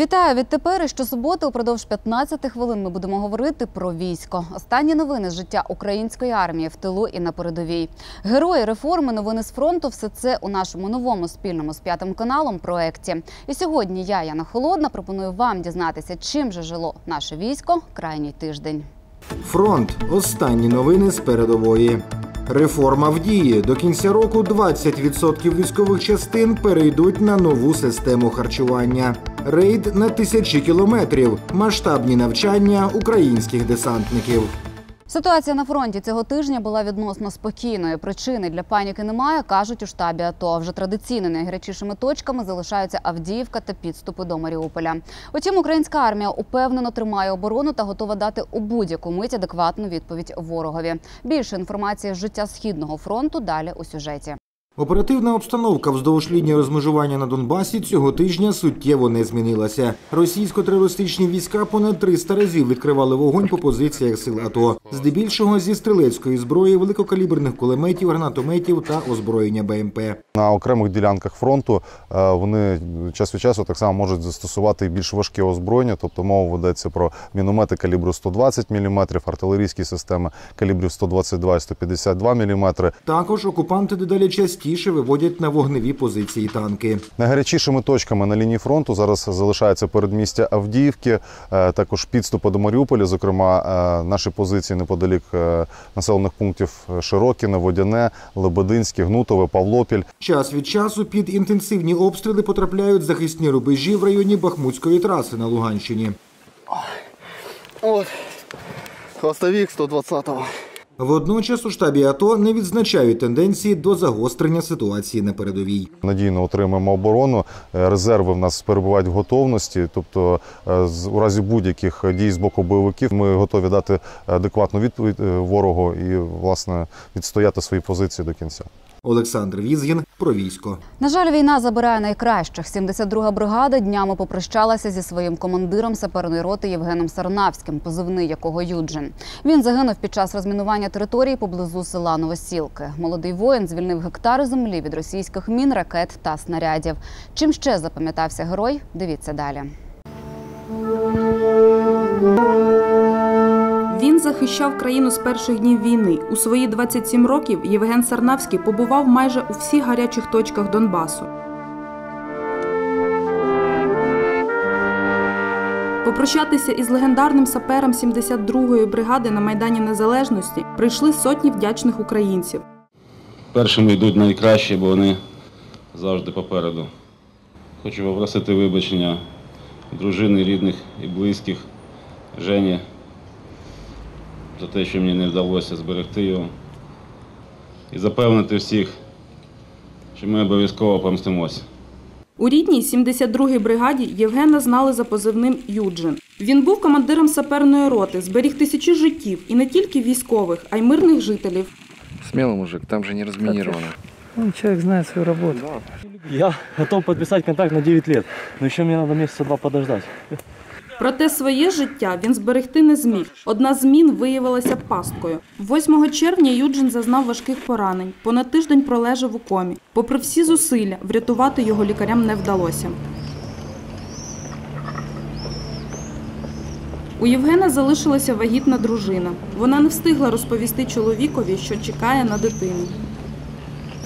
Вітаю відтепер. І щосуботи упродовж 15 хвилин ми будемо говорити про військо. Останні новини з життя української армії в тилу і на передовій. Герої реформи, новини з фронту. Все це у нашому новому спільному з п'ятим каналом проекті. І сьогодні я, Яна Холодна, пропоную вам дізнатися, чим же жило наше військо крайній тиждень. Фронт. Останні новини з передової. Реформа в дії. До кінця року 20% військових частин перейдуть на нову систему харчування. Рейд на тисячі кілометрів. Масштабні навчання українських десантників. Ситуація на фронті цього тижня була відносно спокійною. Причини для паніки немає, кажуть у штабі АТО. Вже традиційно найгарячішими точками залишаються Авдіївка та підступи до Маріуполя. Утім, українська армія упевнено тримає оборону та готова дати у будь-яку мить адекватну відповідь ворогові. Більше інформації з життя східного фронту далі у сюжеті. Оперативна обстановка вздовж лінії розмежування на Донбасі цього тижня суттєво не змінилася. Російсько-терористичні війська понад 300 разів відкривали вогонь по позиціях сил АТО, здебільшого зі стрілецької зброї, великокаліберних кулеметів, гранатометів та озброєння БМП. На окремих ділянках фронту е, вони час від часу так само можуть застосувати більш важке озброєння, тобто мова ведеться про міномети калібру 120 мм, артилерійські системи калібрів 122 і 152 мм. Також окупанти дедалі частіше виводять на вогневі позиції танки. Найгарячішими точками на лінії фронту зараз залишається передмістя Авдіївки, е, також підступи до Маріуполя, зокрема е, наші позиції неподалік е, населених пунктів Широкіне, Водяне, Лебединське, Гнутове, Павлопіль. Час від часу під інтенсивні обстріли потрапляють захисні рубежі в районі Бахмутської траси на Луганщині. От. Хвостовик 120-го. Водночас у штабі АТО не відзначають тенденції до загострення ситуації на передовій. Надійно отримаємо оборону. Е, Резерви в нас перебувають в готовності. Тобто, е, у разі будь-яких дій з боку бойовиків ми готові дати адекватну відповідь е, ворогу і власне відстояти свої позиції до кінця. Олександр Візгін про військо. На жаль, війна забирає найкращих. 72-га бригада днями попрощалася зі своїм командиром саперної роти Євгеном Сарнавським, позивний якого Юджин. Він загинув під час розмінування території поблизу села Новосілки. Молодий воїн звільнив гектари землі від російських мін, ракет та снарядів. Чим ще запам'ятався герой? Дивіться далі. Він захищав країну з перших днів війни. У свої 27 років Євген Сарнавський побував майже у всіх гарячих точках Донбасу. Попрощатися із легендарним сапером 72-ї бригади на Майдані Незалежності прийшли сотні вдячних українців. Першими йдуть найкращі, бо вони завжди попереду. Хочу попросити вибачення дружини, рідних і близьких Жені за те, що мені не вдалося зберегти його. І запевнити всіх, що ми обов'язково помстимося. У рідній 72-й бригаді Євгена знали за позивним Юджин. Він був командиром саперної роти, зберіг тисячі життів і не тільки військових, а й мирних жителів. Смелый мужик, там же не разминировано. Ну, человек знает свою работу. Я готов подписать контракт на 9 лет, но еще мне надо месяца два подождать. Проте своє життя він зберегти не зміг. Одна з мін виявилася пасткою. 8 червня Юджин зазнав важких поранень. Понад тиждень пролежав у комі. Попри всі зусилля, врятувати його лікарям не вдалося. У Євгена залишилася вагітна дружина. Вона не встигла розповісти чоловікові, що чекає на дитину.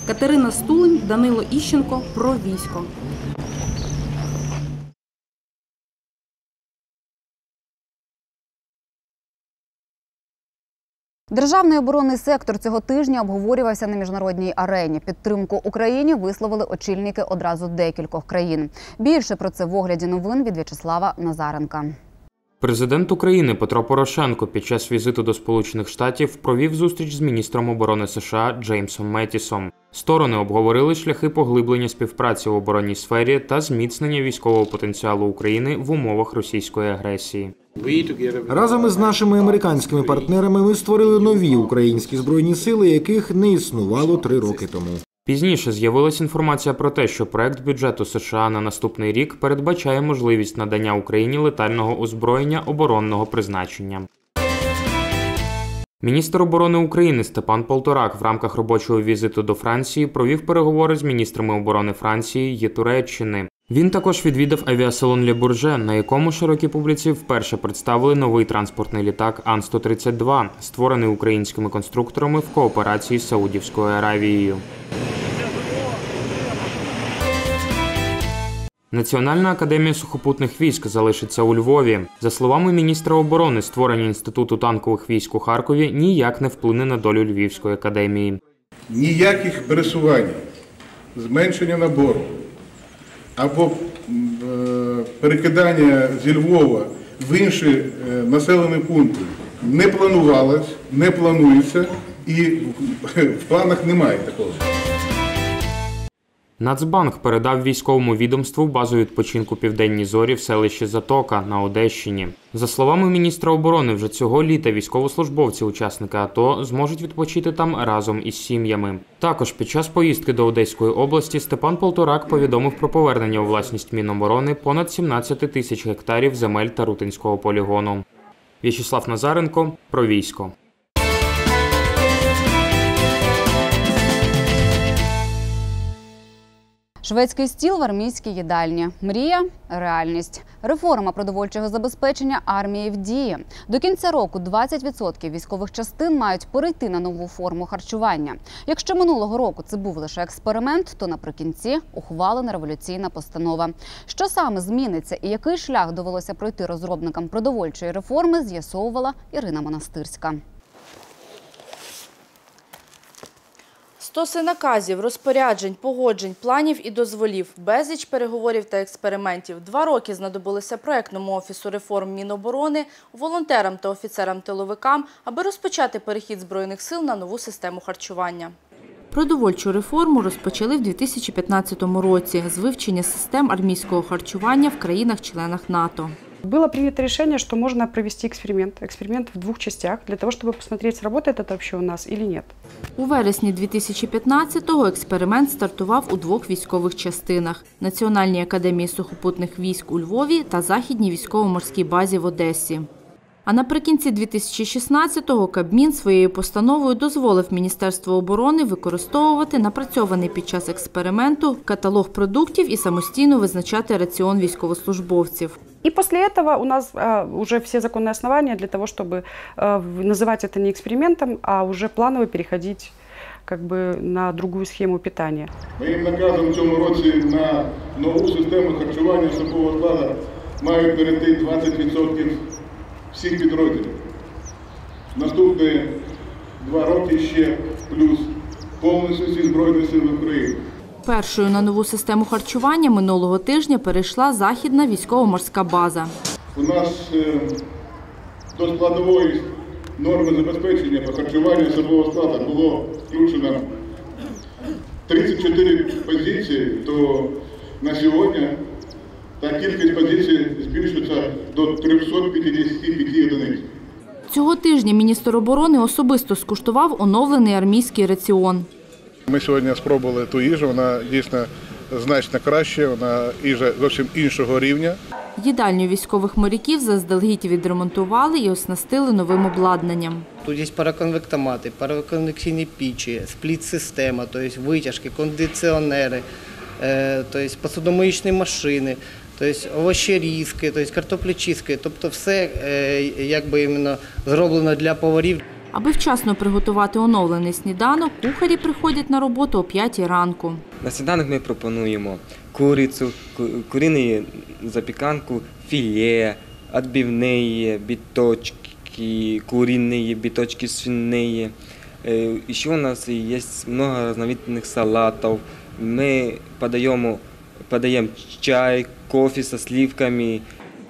Катерина Стулень, Данило Іщенко про військо. Державний оборонний сектор цього тижня обговорювався на міжнародній арені. Підтримку Україні висловили очільники одразу декількох країн. Більше про це в огляді новин від В'ячеслава Назаренка. Президент України Петро Порошенко під час візиту до Сполучених Штатів провів зустріч з міністром оборони США Джеймсом Метісом. Сторони обговорили шляхи поглиблення співпраці в оборонній сфері та зміцнення військового потенціалу України в умовах російської агресії. Разом із нашими американськими партнерами ми створили нові українські збройні сили, яких не існувало три роки тому. Пізніше з'явилася інформація про те, що проект бюджету США на наступний рік передбачає можливість надання Україні летального озброєння оборонного призначення. Міністр оборони України Степан Полторак в рамках робочого візиту до Франції провів переговори з міністрами оборони Франції і Туреччини. Він також відвідав авіасалон Ле Бурже, на якому широкій публіці вперше представили новий транспортний літак Ан-132, створений українськими конструкторами в кооперації з Саудівською Аравією. Національна академія сухопутних військ залишиться у Львові. За словами міністра оборони, створення інституту танкових військ у Харкові ніяк не вплине на долю Львівської академії. ніяких пересувань, зменшення набору або е, перекидання зі Львова в інші е, населені пункти не планувалось, не планується і в- в планах немає такого. Нацбанк передав військовому відомству базу відпочинку Південні Зорі в селищі Затока на Одещині. За словами міністра оборони, вже цього літа військовослужбовці, учасники АТО, зможуть відпочити там разом із сім'ями. Також під час поїздки до Одеської області Степан Полторак повідомив про повернення у власність Міноборони понад 17 тисяч гектарів земель Тарутинського полігону. В'ячеслав Назаренко про військо. Шведський стіл в армійській їдальні. Мрія реальність. Реформа продовольчого забезпечення армії в дії. До кінця року 20% військових частин мають перейти на нову форму харчування. Якщо минулого року це був лише експеримент, то наприкінці ухвалена революційна постанова. Що саме зміниться і який шлях довелося пройти розробникам продовольчої реформи, з'ясовувала Ірина Монастирська. Стоси наказів, розпоряджень, погоджень, планів і дозволів, безліч переговорів та експериментів. Два роки знадобилися проектному офісу реформ Міноборони, волонтерам та офіцерам-тиловикам, аби розпочати перехід збройних сил на нову систему харчування. Продовольчу реформу розпочали в 2015 році з вивчення систем армійського харчування в країнах-членах НАТО. Было принято решение, что можно провести эксперимент. Эксперимент в двух частях, для того, чтобы посмотреть, сработает это вообще у нас или нет. У вересні 2015-го експеримент стартував у двох військових частинах – Національній академії сухопутних військ у Львові та Західній військово-морській базі в Одесі. А наприкінці 2016-го Кабмін своєю постановою дозволив Міністерству оборони використовувати напрацьований під час експерименту каталог продуктів і самостійно визначати раціон військовослужбовців. И после этого у нас а, уже все законные основания для того, чтобы а, в- называть это не экспериментом, а уже планово переходить как бы на другую схему питания. Моїм наказом в цьому році на нову систему харчування особового складу мають перейти 20% всіх підрозділів. Наступні два роки ще плюс повністю всі Збройні Сили України. Першою на нову систему харчування минулого тижня перейшла Західна військово-морська база. У нас е, до складової норми забезпечення по харчуванню особового складу було включено 34 позиції, то на сьогодні та кількість позицій збільшується до 355 одиниць. Цього тижня міністр оборони особисто скуштував оновлений армійський раціон. Ми сьогодні спробували ту їжу, вона дійсно значно краще, вона їжа зовсім іншого рівня. Їдальню військових моряків заздалегідь відремонтували і оснастили новим обладнанням. Тут є параконвектомати, параконвекційні пічі, спліт-система, тобто витяжки, кондиціонери, е, тобто посудомоїчні машини, тобто овощерізки, тобто картоплечистки, тобто все е, якби іменно зроблено для поварів. Аби вчасно приготувати оновлений сніданок, кухарі приходять на роботу о 5 ранку. На сніданок ми пропонуємо курицю, ку- запіканку, філе, відбивні, біточки, курині, біточки свині. Е, Ще у нас є багато різновидних салатів. Ми подаємо, подаємо чай, кофе зі сливками.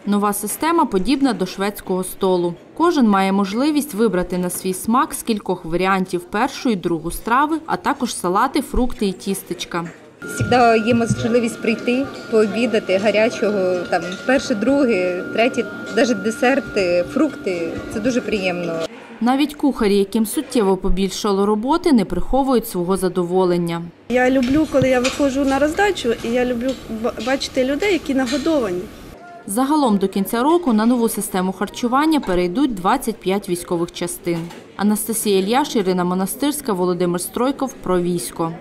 Нова система подібна до шведського столу. Кожен має можливість вибрати на свій смак з кількох варіантів першу і другу страви, а також салати, фрукти і тістечка. Завжди є можливість прийти, пообідати гарячого, там перше, друге, третє, навіть десерти, фрукти. Це дуже приємно. Навіть кухарі, яким суттєво побільшало роботи, не приховують свого задоволення. Я люблю, коли я виходжу на роздачу, і я люблю бачити людей, які нагодовані. Загалом до кінця року на нову систему харчування перейдуть 25 військових частин. Анастасія Ільяш, Ірина Монастирська, Володимир Стройков про військо.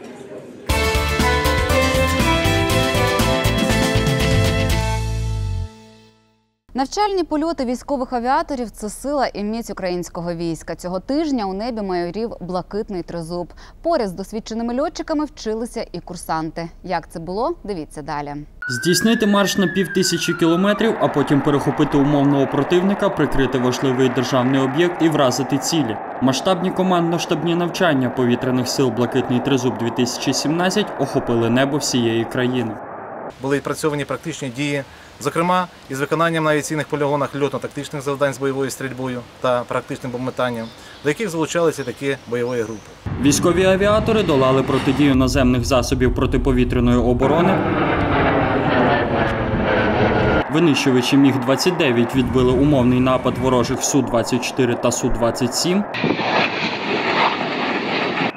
Навчальні польоти військових авіаторів це сила і міць українського війська. Цього тижня у небі майорів блакитний тризуб. Поряд з досвідченими льотчиками вчилися і курсанти. Як це було? Дивіться далі. Здійснити марш на пів тисячі кілометрів, а потім перехопити умовного противника, прикрити важливий державний об'єкт і вразити цілі. Масштабні командно-штабні навчання повітряних сил Блакитний тризуб 2017 охопили небо всієї країни. Були відпрацьовані практичні дії, зокрема із виконанням на авіаційних полігонах льотно-тактичних завдань з бойовою стрільбою та практичним бомбметанням, до яких залучалися такі бойові групи. Військові авіатори долали протидію наземних засобів протиповітряної оборони. Винищувачі Міг-29 відбили умовний напад ворожих Су-24 та Су-27.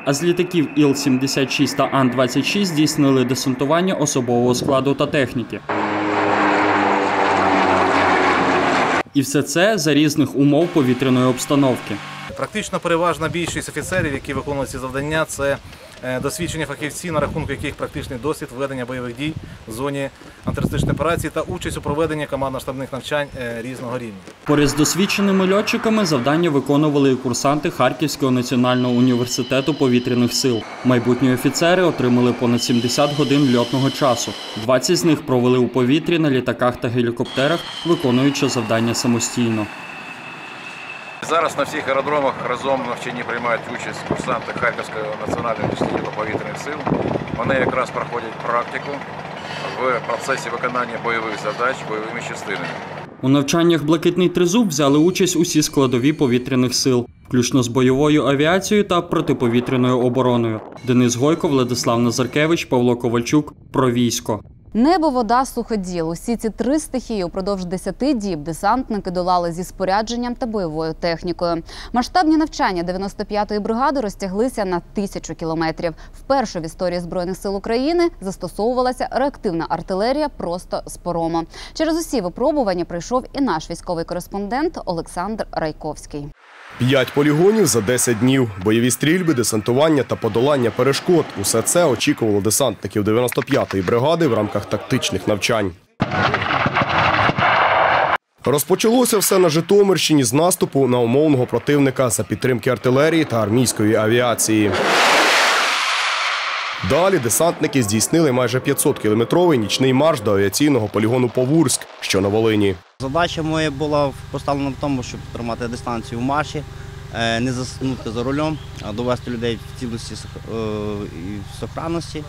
А з літаків Іл-76 та Ан-26 здійснили десантування особового складу та техніки. І все це за різних умов повітряної обстановки. Практично переважна більшість офіцерів, які виконували ці завдання, це досвідчені фахівці, на рахунку яких практичний досвід ведення бойових дій в зоні антитерористичної операції та участь у проведенні командно-штабних навчань е, різного рівня. Поряд з досвідченими льотчиками завдання виконували і курсанти Харківського національного університету повітряних сил. Майбутні офіцери отримали понад 70 годин льотного часу. 20 з них провели у повітрі на літаках та гелікоптерах, виконуючи завдання самостійно. Зараз на всіх аеродромах разом в навчанні приймають участь курсанти Харківського національного інституту повітряних сил. Вони якраз проходять практику в процесі виконання бойових задач бойовими частинами. У навчаннях Блакитний тризуб взяли участь усі складові повітряних сил, включно з бойовою авіацією та протиповітряною обороною. Денис Гойко, Владислав Назаркевич, Павло Ковальчук про військо. Небо, вода, суходіл. Усі ці три стихії упродовж 10 діб десантники долали зі спорядженням та бойовою технікою. Масштабні навчання 95-ї бригади розтяглися на тисячу кілометрів. Вперше в історії збройних сил України застосовувалася реактивна артилерія просто з порому. Через усі випробування прийшов і наш військовий кореспондент Олександр Райковський. П'ять полігонів за 10 днів. Бойові стрільби, десантування та подолання перешкод. Усе це очікувало десантників 95-ї бригади в рамках тактичних навчань. Розпочалося все на Житомирщині з наступу на умовного противника за підтримки артилерії та армійської авіації. Далі десантники здійснили майже 500-кілометровий нічний марш до авіаційного полігону Повурськ, що на Волині. Задача моя була поставлена в тому, щоб тримати дистанцію в марші, е, не заснути за рулем, а довести людей в цілості е, і в сохранності.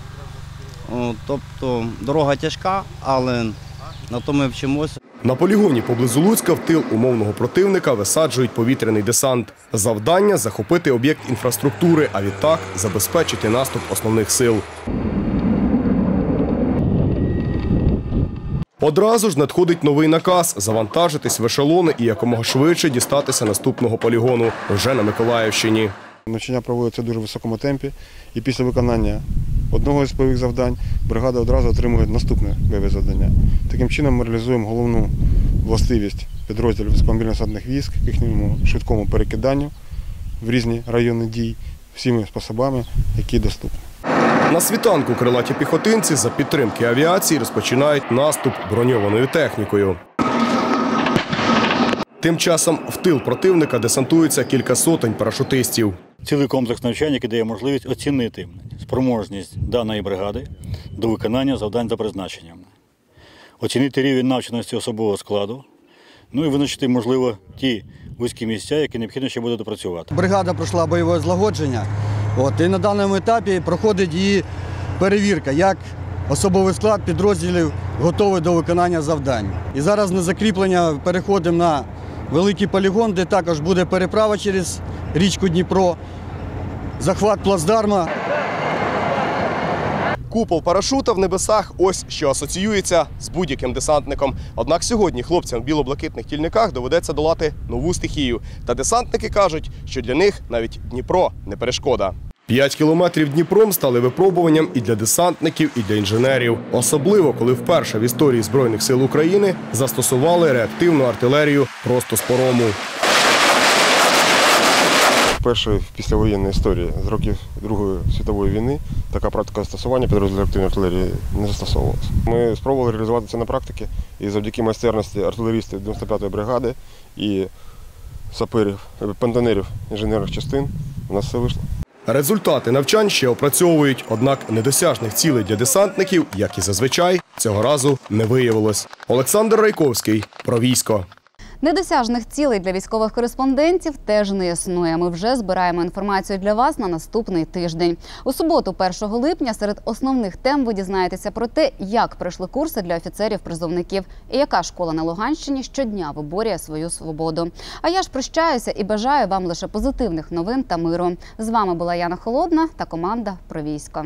Тобто дорога тяжка, але на то ми вчимося. На полігоні поблизу Луцька в тил умовного противника висаджують повітряний десант. Завдання захопити об'єкт інфраструктури, а відтак забезпечити наступ основних сил. Одразу ж надходить новий наказ завантажитись в ешелони і якомога швидше дістатися наступного полігону вже на Миколаївщині. Навчання проводиться в дуже високому темпі, і після виконання одного із бойових завдань бригада одразу отримує наступне бойове завдання. Таким чином ми реалізуємо головну властивість підрозділів військово-мобільно-десантних військ їхньому швидкому перекиданню в різні райони дій всіми способами, які доступні. На світанку крилаті піхотинці за підтримки авіації розпочинають наступ броньованою технікою. Тим часом в тил противника десантується кілька сотень парашутистів. Цілий комплекс навчань, який дає можливість оцінити спроможність даної бригади до виконання завдань за призначенням, оцінити рівень навченості особового складу, ну і визначити, можливо, ті вузькі місця, які необхідно ще буде допрацювати. Бригада пройшла бойове злагодження. От, і на даному етапі проходить її перевірка, як особовий склад підрозділів готовий до виконання завдань. І зараз на закріплення переходимо на великий полігон, де також буде переправа через річку Дніпро, захват плацдарма. Купол парашута в небесах ось що асоціюється з будь-яким десантником. Однак сьогодні хлопцям в біло-блакитних тільниках доведеться долати нову стихію. Та десантники кажуть, що для них навіть Дніпро не перешкода. П'ять кілометрів Дніпром стали випробуванням і для десантників, і для інженерів. Особливо, коли вперше в історії Збройних сил України застосували реактивну артилерію просто з порому. Вперше в післявоєнній історії з років Другої світової війни така практика застосування підрозділів активної артилерії не застосовувалася. Ми спробували реалізувати це на практиці і завдяки майстерності артилерістів 95-ї бригади і саперів, пентонерів інженерних частин у нас все вийшло. Результати навчань ще опрацьовують, однак недосяжних цілей для десантників, як і зазвичай, цього разу не виявилось. Олександр Райковський про військо. Недосяжних цілей для військових кореспондентів теж не існує. Ми вже збираємо інформацію для вас на наступний тиждень. У суботу, 1 липня, серед основних тем ви дізнаєтеся про те, як пройшли курси для офіцерів-призовників і яка школа на Луганщині щодня виборює свою свободу. А я ж прощаюся і бажаю вам лише позитивних новин та миру. З вами була Яна Холодна та команда про військо.